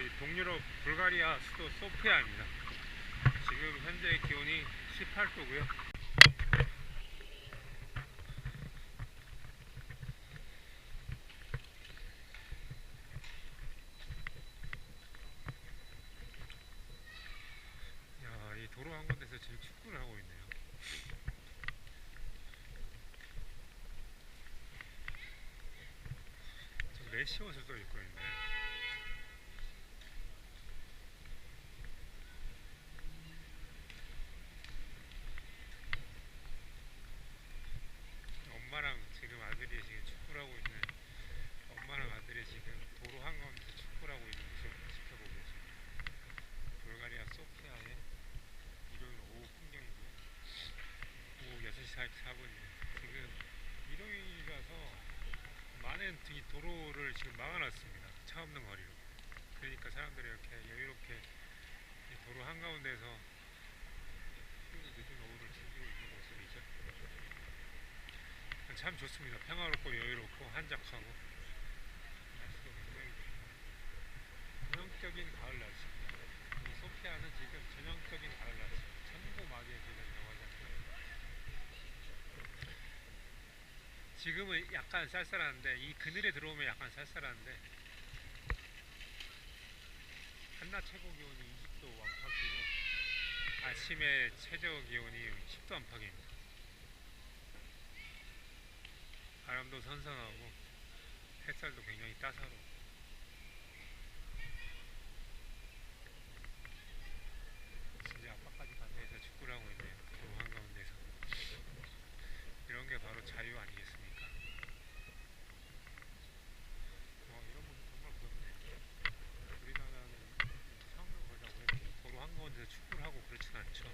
저희 동유럽 불가리아 수도 소피아입니다. 지금 현재 기온이 18도고요. 야, 이 도로 한 군데서 지금 축구를 하고 있네요. 저 메시 옷을 또 입고 있네. 엄마랑 지금 아들이 지금 축구를 하고 있는 엄마랑 아들이 지금 도로 한가운데서 축구를 하고 있는 모습을 지켜보고 계십니다. 불가리아 소피아의 일요일 오후 풍경이고요. 오후 6시 44분이에요. 지금 일요일이라서 많은 이 도로를 지금 막아놨습니다. 차 없는 거리로. 그러니까 사람들이 이렇게 여유롭게 이 도로 한가운데서 늦은 오후를 즐기고 있는 모습이죠. 참 좋습니다. 평화롭고 여유롭고 한적하고 날씨도 굉장히 좋고 전형적인 가을 날씨입니다. 이 소피아는 지금 전형적인 가을 날씨. 천고마비에 지금 영화잖아요. 지금은 약간 쌀쌀한데 이 그늘에 들어오면 약간 쌀쌀한데 한낮 최고 기온이 20도 안팎이고 아침에 최저 기온이 10도 안팎입니다. 바람도 선선하고 햇살도 굉장히 따사로워. 진짜 아빠까지 가서 해서 축구를 하고 있네요. 도로 한가운데서. 이런 게 바로 자유 아니겠습니까? 어, 이런 모습 정말 부럽네요. 우리나라는 상을 걸자고 해도 도로 한가운데서 축구를 하고 그렇진 않죠.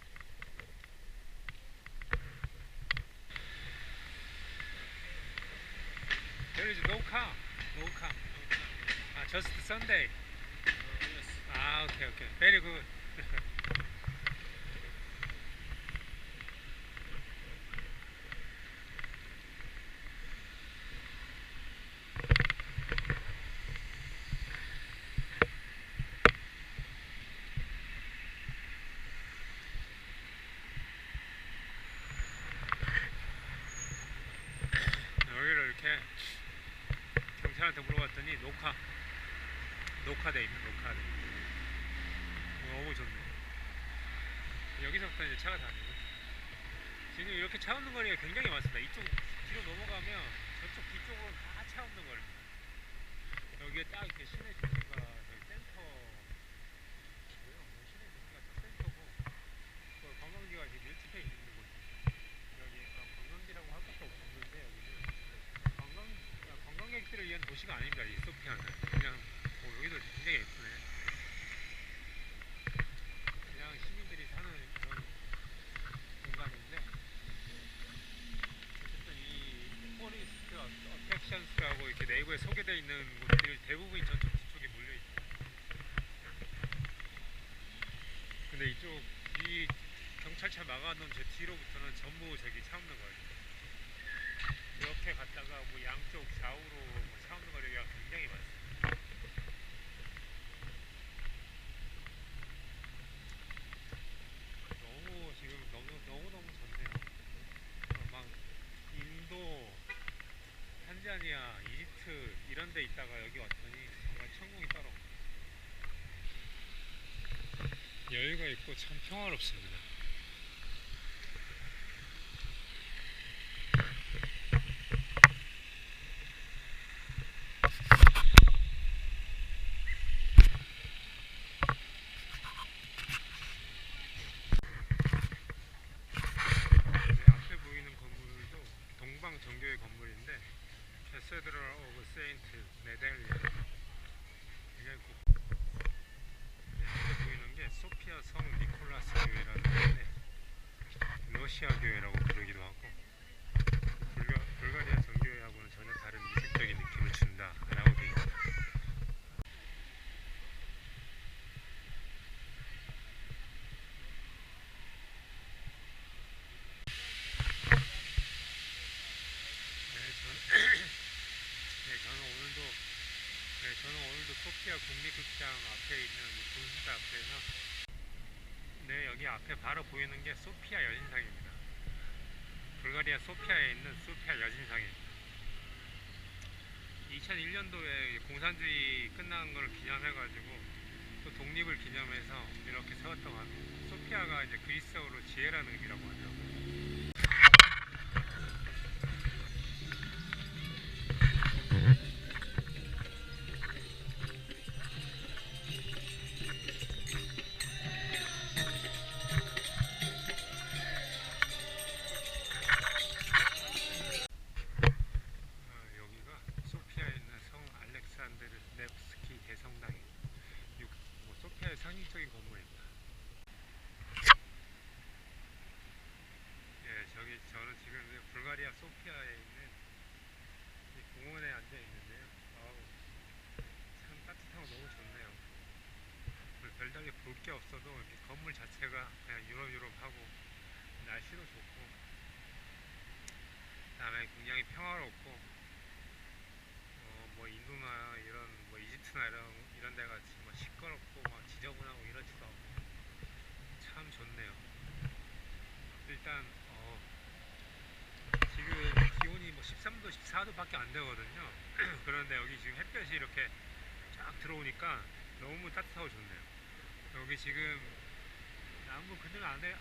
There is no car. No car. Ah, just Sunday. Ah, okay, okay. Very good 이렇게 경찰한테 물어봤더니 녹화. 녹화돼 있는 녹화돼 너무 좋네. 여기서부터 이제 차가 다니고. 지금 이렇게 차 없는 거리가 굉장히 많습니다. 이쪽 뒤로 넘어가면 저쪽 뒤쪽으로 다 차 없는 거리 여기에 딱 이렇게 주소가 저희 센터 뭐요? 시내 주소가 딱 센터고 그 관광지가 지금 밀집해 있는 곳입니다 여기 아, 관광지라고 할 것도 없는데 여기는 관광 아, 관광객들을 위한 도시가 아닙니다. 이 소피아는 그냥 어, 여기도 굉장히 예쁘네. 그냥 시민들이 사는 그런 공간인데 어쨌든 이 포리스트 어택션스라고 이렇게 네이버에 소개되어 있는 곳들 대부분이 저쪽 뒤쪽에 몰려 있어요. 근데 이쪽 이 경찰차 막아놓은 제 뒤로부터는 전부 저기 차 없는 거예요. 이렇게 갔다가 뭐 양쪽 좌우로 뭐차 없는 거리가 굉장히 많습니다. 너무 지금 너무 너무 좋네요. 어, 막 인도, 탄자니아, 이집트 이런 데 있다가 여기 왔더니 정말 천국이 따로 없네요. 여유가 있고 참 평화롭습니다. 네, 앞에 보이는 건물도 동방 정교의 건물인데 캐세드럴 오브 세인트 네델리아 굉장히 고... 네, 앞에 보이는 게 소피아 성 니콜라스 교회라는 소피아 국립극장 앞에 있는 이 앞에서 네 여기 앞에 바로 보이는 게 소피아 여신상입니다. 불가리아 소피아에 있는 소피아 여신상입니다. 2001년도에 공산주의 끝난 걸 기념해가지고 또 독립을 기념해서 이렇게 것 같아요. 소피아가 이제 그리스어로 지혜라는 의미라고 하더 자체가 그냥 유럽 유럽하고 날씨도 좋고 그다음에 굉장히 평화롭고 어, 뭐 인도나 이런 뭐 이집트나 이런 이런 데 같이 뭐 시끄럽고 막 지저분하고 이렇지도 않고 참 좋네요. 일단 어, 지금 기온이 뭐 13도, 14도밖에 안 되거든요. 그런데 여기 지금 햇볕이 이렇게 쫙 들어오니까 너무 따뜻하고 좋네요. 여기 지금 나무 그늘 안에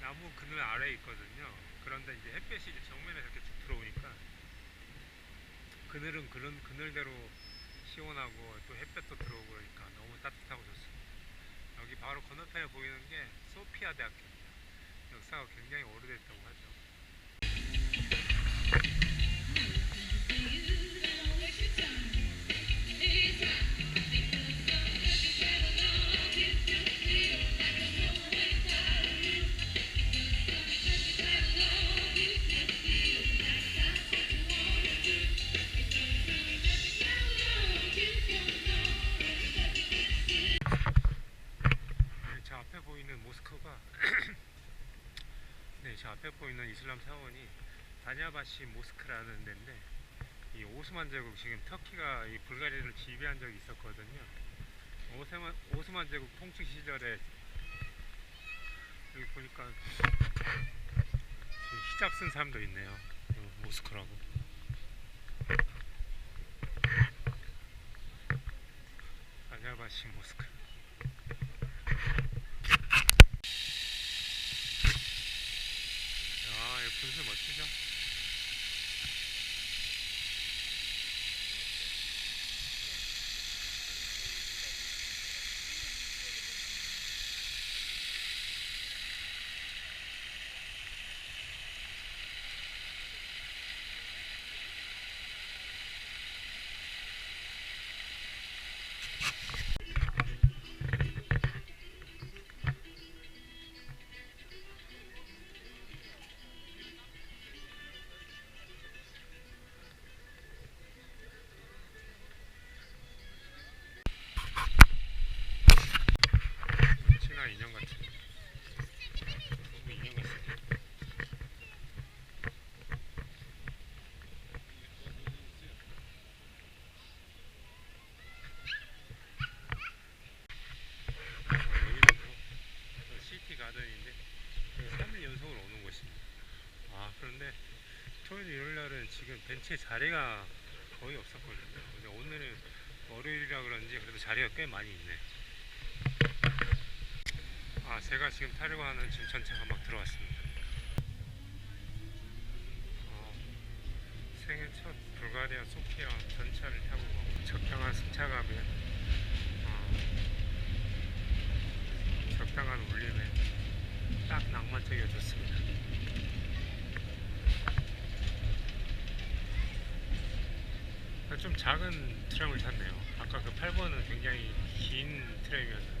나무 그늘 아래에 있거든요. 그런데 이제 햇볕이 이제 정면에서 이렇게 쭉 들어오니까 그늘은 그런 그늘대로 시원하고 또 햇볕도 들어오고 그러니까 너무 따뜻하고 좋습니다. 여기 바로 건너편에 보이는 게 소피아 대학교입니다. 역사가 굉장히 오래됐다고 다냐바시 모스크라는 데인데 이 오스만 제국 지금 터키가 이 불가리아를 지배한 적이 있었거든요. 오스만 오스만 제국 통치 시절에 여기 보니까 히잡 쓴 사람도 있네요. 요 모스크라고. 다냐바시 모스크. 야, 이 분수 멋지죠? 벤치에 자리가 거의 없었거든요. 근데 오늘은 월요일이라 그런지 그래도 자리가 꽤 많이 있네. 아 제가 지금 타려고 하는 지금 전차가 막 들어왔습니다. 어, 생애 첫 불가리아 소피아 전차를 타고 적당한 승차감에 어, 적당한 울림에 딱 낭만적이어 좋습니다. 좀 작은 트램을 탔네요. 아까 그 8번은 굉장히 긴 트램이었는데